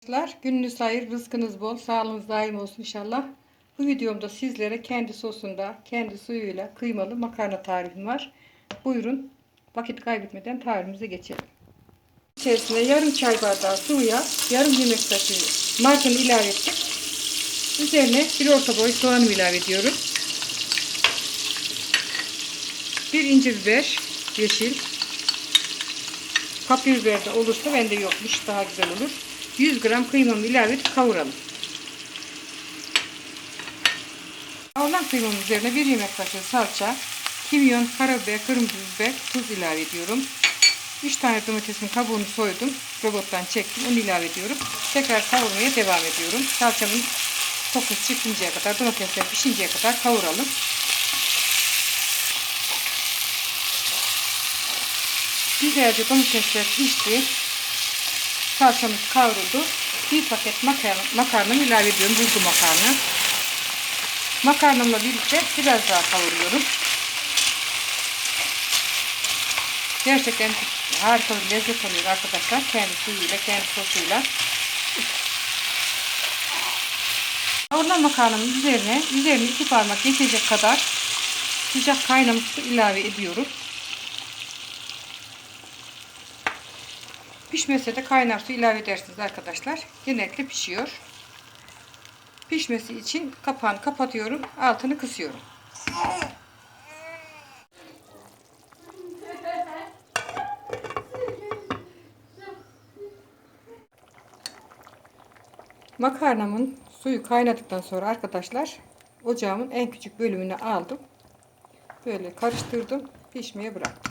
Arkadaşlar gününüz hayır, rızkınız bol, sağlığınız daim olsun inşallah. Bu videomda sizlere kendi sosunda, kendi suyuyla kıymalı makarna tarifim var. Buyurun vakit kaybetmeden tarifimize geçelim. İçerisine yarım çay bardağı sıvıya yarım yemek kaşığı margarin ilave ettik. Üzerine bir orta boy soğanımı ilave ediyorum. Bir ince biber, yeşil. Kapya biber de olursa bende yokmuş daha güzel olur. 100 gram kıymamı ilave edip kavuralım. Kavurulan kıymamın üzerine bir yemek kaşığı salça, kimyon, karabiber, kırmızı biber, tuz ilave ediyorum. 3 tane domatesin kabuğunu soydum. Robottan çektim. Onu ilave ediyorum. Tekrar kavurmaya devam ediyorum. Salçamın kokusu çıkıncaya kadar, domatesler pişinceye kadar kavuralım. Güzelce domatesler pişti. Salçamız kavruldu. Bir paket makarna, makarnamı ilave ediyorum. Bulgur makarna. Makarnamla birlikte biraz daha kavuruyorum. Gerçekten harika bir lezzet oluyor arkadaşlar. Kendi suyuyla, kendi sosuyla. Kavurulan makarnamın üzerine, üzerine iki parmak geçecek kadar sıcak kaynamış su ilave ediyorum. Pişmese de kaynar su ilave edersiniz arkadaşlar. Genellikle pişiyor. Pişmesi için kapağını kapatıyorum. Altını kısıyorum. Makarnamın suyu kaynadıktan sonra arkadaşlar ocağımın en küçük bölümünü aldım. Böyle karıştırdım. Pişmeye bıraktım.